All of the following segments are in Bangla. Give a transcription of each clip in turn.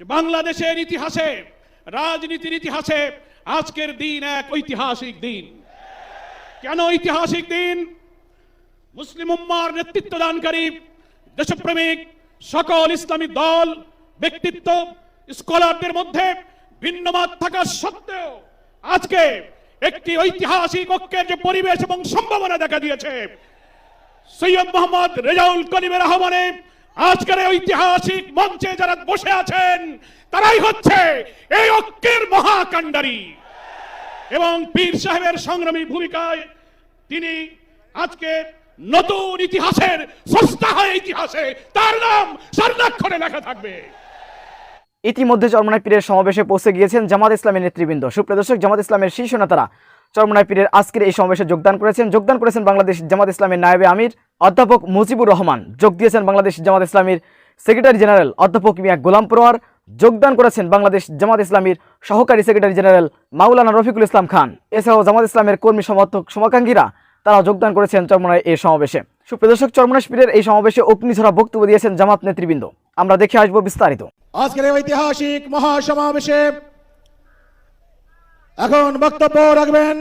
বাংলাদেশের ইতিহাসে, রাজনীতির ইতিহাসে আজকের দিন এক ঐতিহাসিক দিন। কেন ঐতিহাসিক দিন? মুসলিম উম্মার নেতৃত্ব দানকারী দেশপ্রেমিক সকল ইসলামী দল, ব্যক্তিত্ব, স্কলারদের মধ্যে ভিন্নমত থাকা সত্ত্বেও আজকে একটি ঐতিহাসিক ঐক্যের যে পরিবেশ এবং সম্ভাবনা দেখা দিয়েছে, সৈয়দ মোহাম্মদ রেজাউল করিমের আহ্বানে আজকের ঐতিহাসিক মঞ্চে যারা বসে আছেন, তারাই হচ্ছে এই ঐক্যের মহাকাণ্ডারী। এবং পীর সাহেবের সংগ্রামী ভূমিকায় তিনি আজকে নতুন ইতিহাসের সস্তা হয় ইতিহাসে তার নাম স্বর্ণাক্ষরে লেখা থাকবে। ইতিমধ্যে চরমনাই পীরের সমাবেশে পৌঁছে গিয়েছেন জামাত ইসলামের নেতৃবৃন্দ। সুপ্রদর্শক জামাত ইসলামের শীর্ষ নেতারা চরমনাই পীরের আজকের এই সমাবেশে যোগদান করেছেন। যোগদান করেছেন বাংলাদেশ জামাত ইসলামের নায়েবে আমির, অধ্যাপক মুজিবুর রহমান। যোগ দিয়েছেন বাংলাদেশ জামাত ইসলামীর সেক্রেটারি জেনারেল অধ্যাপক মিয়া গোলাম পরোয়ার। যোগদান করেছেন বাংলাদেশ জামাত ইসলামীর সহকারী সেক্রেটারি জেনারেল মাওলানা রফিকুল ইসলাম খান। এছাড়াও জামাত ইসলামের কর্মী সমর্থক শুভাকাঙ্ক্ষীরা তারা যোগদান করেছেন চরমনায় এই সমাবেশে। সুপ্রদর্শক চরমনাশ পীরের এই সমাবেশে অগ্নিঝরা বক্তব্য দিয়েছেন জামাত নেতৃবৃন্দ। আমরা দেখে আসব বিস্তারিত। আজকের ঐতিহাসিক মহাসমাবেশে এখন বক্তব্য রাখবেন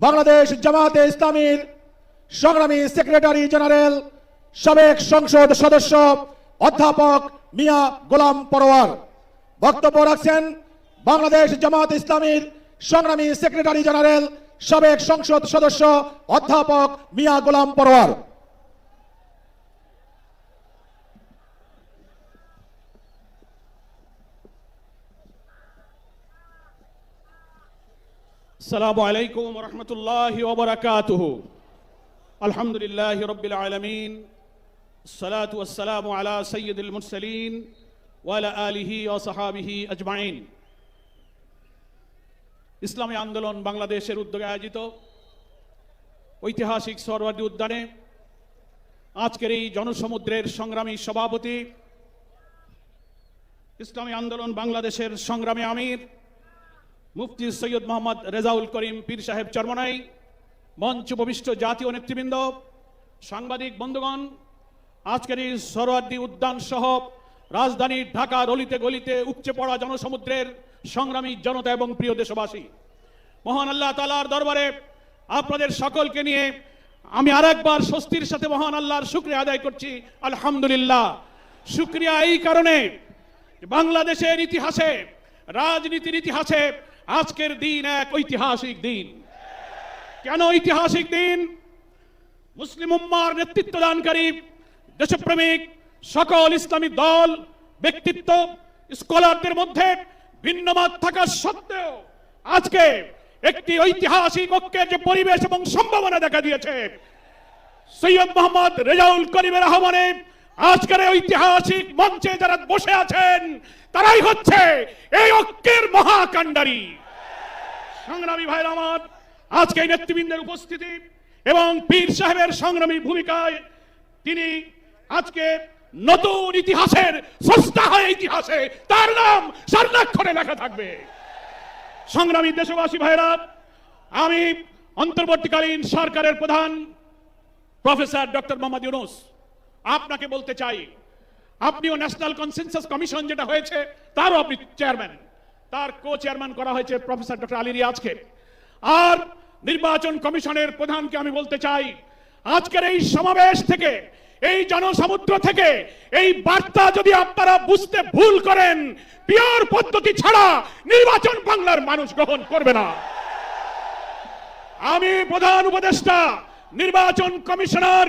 বাংলাদেশ জামাতে ইসলামীর সংগ্রামী সেক্রেটারি জেনারেল সাবেক সংসদ সদস্য অধ্যাপক মিয়া গোলাম পরোয়ার বক্তব্য রাখছেন বাংলাদেশ জামাত ইসলামীর সংগ্রামী সেক্রেটারি জেনারেল সাবেক সংসদ সদস্য অধ্যাপক মিয়া গোলাম পরোয়ার السلام عليكم ورحمة الله وبركاته الحمد لله رب العالمين الصلاة والسلام على سيد المرسلين وعلى آله وصحابه أجمعين ইসলামী আন্দোলন বাংলাদেশের উদ্যোগে আয়োজিত ঐতিহাসিক সরওয়ার্দী উদ্যানে আজকের এই জনসমুদ্রের সংগ্রামী সভাপতি ইসলামী আন্দোলন বাংলাদেশের সংগ্রামী আমির মুফতি সৈয়দ মোহাম্মদ রেজাউল করিম পীর সাহেব চরমনাই, মঞ্চ উপবিষ্ট জাতীয় নেতৃবৃন্দ, সাংবাদিক বন্ধুগণ, আজকের এই সরোয়ার্দী উদ্যান সহ রাজধানীর ঢাকা অলিতে গলিতে উপচে পড়া জনসমুদ্রের সংগ্রামী জনতা এবং প্রিয় দেশবাসী, মহান আল্লাহ তালার দরবারে আপনাদের সকলকে নিয়ে আমি আরেকবার স্বস্তির সাথে মহান আল্লাহর শুক্রিয়া আদায় করছি। আলহামদুলিল্লাহ। শুক্রিয়া এই কারণে বাংলাদেশের ইতিহাসে, রাজনীতির ইতিহাসে আজকের দিন এক ঐতিহাসিক দিন। কেন ঐতিহাসিক দিন? মুসলিম উম্মার নেতৃত্ব দানকারী দেশপ্রেমিক, সকল ইসলামী দল, ব্যক্তিত্ব, স্কলারদের মধ্যে ভিন্নমত থাকা সত্ত্বেও আজকে একটি ঐতিহাসিক ঐক্যের যে পরিবেশ এবং সম্ভাবনা দেখা দিয়েছে, সৈয়দ মোহাম্মদ রেজাউল করিমের আহ্বানে আজকের ঐতিহাসিক মঞ্চে যারা বসে আছেন, তারাই হচ্ছে এই ঐক্যের মহাকাণ্ডারী। সংগ্রামী ভাইর আমার, আজকে এই নেতৃবৃন্দের উপস্থিতি এবং পীর সাহেবের সংগ্রামী ভূমিকায় তিনি আজকে নতুন ইতিহাসের সস্তা হয় ইতিহাসে তার নাম স্বর্ণাক্ষরে লেখা থাকবে। সংগ্রামী দেশবাসী ভাইরা আমি অন্তর্বর্তীকালীন সরকারের প্রধান প্রফেসর ডক্টর মোহাম্মদ ইউনুস আপনাকে বলতে চাই, আপনিও ন্যাশনাল কনসেনসাস কমিশন যেটা হয়েছে, তারও আপনি চেয়ারম্যান তার কো চেয়ারম্যান করা হয়েছে প্রফেসর ডক্টর আলী রিয়াজকে আর নির্বাচন কমিশনের প্রধানকে আমি বলতে চাই, আজকের এই সমাবেশ থেকে, এই জনসমুদ্র থেকে, এই বার্তা যদি আপনারা বুঝতে ভুল করেন, পিওর পদ্ধতি ছাড়া নির্বাচন বাংলার মানুষ গ্রহণ করবে না। আমি প্রধান উপদেষ্টা, নির্বাচন কমিশনার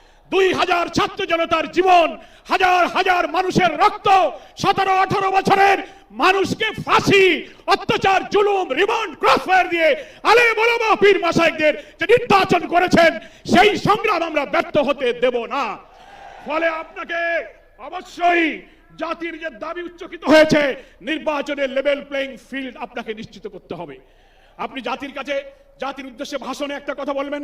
দুই হাজার ছাত্র জনতার জীবন, হাজার হাজার মানুষের রক্ত, সতেরো, আঠারো বছরের মানুষকে ফাঁসি, অত্যাচার, জুলুম, রিমান্ড ক্রসফায়ার দিয়ে আলে বলব পীর মাসাইকদের যে নির্বাচন করেছেন, সেই সংগ্রাম আমরা ব্যর্থ হতে দেব না। ফলে আপনাকে অবশ্যই জাতির যে দাবি উচ্চকিত হয়েছে, নির্বাচনের লেভেল প্লেইং ফিল্ড আপনাকে নিশ্চিত করতে হবে। আপনি জাতির কাছে, জাতির উদ্দেশ্যে ভাষণে একটা কথা বলবেন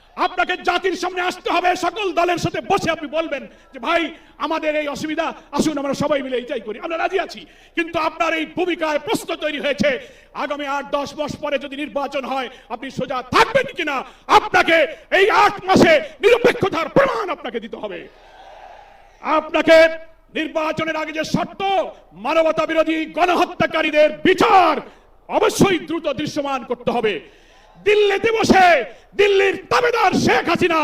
আপনাকে জাতির সামনে আসতে হবে, সকল দলের সাথে বসে আপনি বলবেন যে, ভাই, আমাদের এই অসুবিধা, আসুন আমরা সবাই মিলে এইটাই করি। আমরা রাজি আছি, কিন্তু আপনার এই ভূমিকায় প্রশ্ন তৈরি হয়েছে, আগামী আট, দশ মাস পরে যদি নির্বাচন হয়, আপনি সোজা থাকবেন কিনা? আপনাকে এই আট মাসে নিরপেক্ষতার প্রমাণ আপনাকে দিতে হবে। আপনাকে নির্বাচনের আগে যে শর্ত মানবতা বিরোধী গণহত্যাকারীদের বিচার অবশ্যই দ্রুত দৃশ্যমান করতে হবে। দিল্লিতে বসে দিল্লির তাবেদার শেখ হাসিনা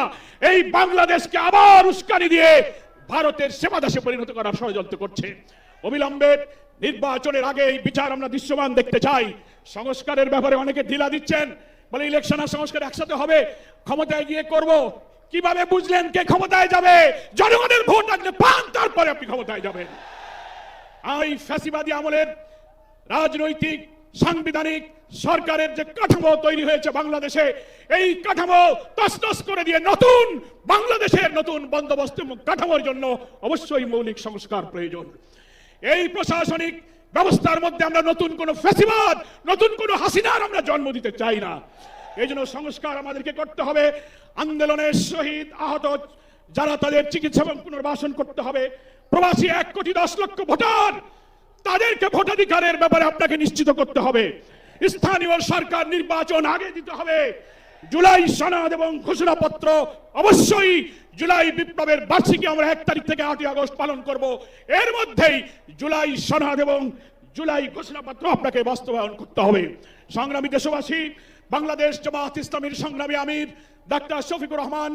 এই বাংলাদেশকে আবার উস্কানি দিয়ে ভারতের সেবাদাসে পরিণত করার ষড়যন্ত্র করছে। অবিলম্বে নির্বাচনের আগে এই বিচার আমরা দৃশ্যমান দেখতে চাই। সংস্কারের ব্যাপারে অনেকে ঢিলা দিচ্ছেন। বলে ইলেকশন আর সংস্কার একসাথে হবে, ক্ষমতায় গিয়ে করব। কীভাবে বুঝলেন কে ক্ষমতায় যাবে? জনগণের ভোট আপনি পান, তারপরে আপনি ক্ষমতায় যাবেন। এই ফ্যাসিবাদী আমলের রাজনৈতিক সাংবিধানিক সরকারের যে কাঠামো তৈরি হয়েছে বাংলাদেশে, এই কাঠামো তসতস করে দিয়ে নতুন বাংলাদেশের নতুন বন্দোবস্ত কাঠামোর জন্য অবশ্যই মৌলিক সংস্কার প্রয়োজন। এই প্রশাসনিক ব্যবস্থার মধ্যে আমরা নতুন কোন ফ্যাসিবাদ নতুন কোন হাসিনার আমরা জন্ম দিতে চাই না। এই জন্য সংস্কার আমাদেরকে করতে হবে। আন্দোলনের শহীদ আহত যারা তাদের চিকিৎসা এবং পুনর্বাসন করতে হবে। প্রবাসী এক কোটি দশ লক্ষ ভোটার তাদেরকে ভোটাধিকারের ব্যাপারে আপনাকে নিশ্চিত করতে হবে। স্থানীয় সরকার নির্বাচন আগে দিতে হবে। জুলাই সনদ এবং ঘোষণাপত্র অবশ্যই জুলাই বিপ্লবের বার্ষিকী আমরা এক তারিখ থেকে আটই আগস্ট পালন করব। এর মধ্যেই জুলাই সনদ এবং জুলাই ঘোষণাপত্র আপনাকে বাস্তবায়ন করতে হবে। সংগ্রামী দেশবাসী, বাংলাদেশ জামাত ইসলামীর সংগ্রামী আমির ডাক্তার শফিকুর রহমান,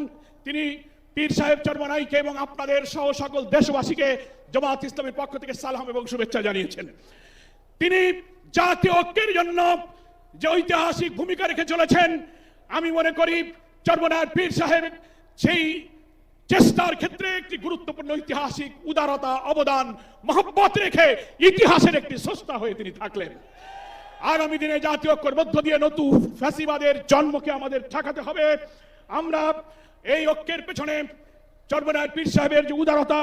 তিনি পীর সাহেব চরমনাইকে এবং আপনাদের সহ সকল দেশবাসীকে জামাত ইসলামের পক্ষ থেকে সালাম এবং শুভেচ্ছা জানিয়েছেন। তিনি জাতীয় ঐক্যের জন্য যে ঐতিহাসিক ভূমিকা রেখে চলেছেন, আমি মনে করি চর্মনার পীর সাহেব সেই চেষ্টার ক্ষেত্রে একটি গুরুত্বপূর্ণ ঐতিহাসিক উদারতা, অবদান, মহব্বত রেখে ইতিহাসের একটি সস্তা হয়ে তিনি থাকলেন। আগামী দিনে জাতীয় ঐক্যের মধ্য দিয়ে নতুন ফ্যাসিবাদের জন্মকে আমাদের ঠেকাতে হবে। আমরা এই ঐক্যের পেছনে চর্মনায় পীর সাহেবের যে উদারতা,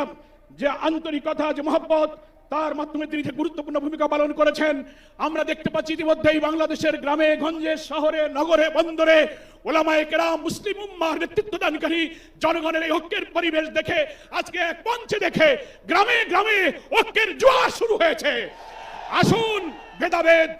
যে আন্তরিকতা যে মহব্বত, তার মাধ্যমে তিনি যে গুরুত্বপূর্ণ ভূমিকা পালন করেছেন, আমরা দেখতে পাচ্ছি ইতিমধ্যেই বাংলাদেশের গ্রামে, গঞ্জে, শহরে, নগরে, বন্দরে ওলামায়ে কেরাম, মুসলিম উম্মার নেতৃত্বদানকারী জনগণের এই ঐক্যের পরিবেশ দেখে, আজকে এক মঞ্চে দেখে গ্রামে গ্রামে ঐক্যের জোয়ার শুরু হয়েছে। আসুন ভেদাভেদ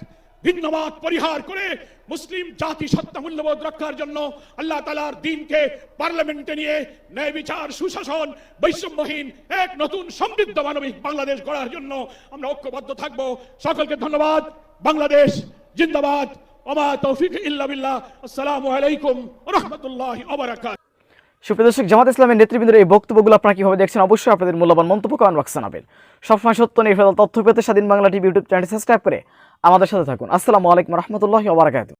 ভিন্নমত পরিহার করে মুসলিম জাতি সত্তা মূল্যবোধ রক্ষার জন্য আল্লাহ তালার দিনকে পার্লামেন্টে নিয়ে ন্যায় বিচার, সুশাসন, বৈষম্যহীন এক নতুন সমৃদ্ধ মানবিক বাংলাদেশ গড়ার জন্য আমরা ঐক্যবদ্ধ থাকব। সকলকে ধন্যবাদ। বাংলাদেশ জিন্দাবাদ। ওমা তৌফিক ইল্লা বিল্লাহ। আসসালামু আলাইকুম রহমতুল্লাহ সুপ্রদর্শক জামাত ইসলামের নেতৃবৃন্দের এই বক্তব্যগুলো আপনারা কীভাবে দেখছেন? অবশ্যই আপনাদের মূল্যবান মন্তব্য কমেন্ট বক্সে জানাবেন। সবসময় সত্য, নির্ভেজাল তথ্য পেতে Swadhin Bangla TV YouTube channel subscribe করে আমাদের সাথে থাকুন। আসসালামু আলাইকুম রহমতুল্লাহ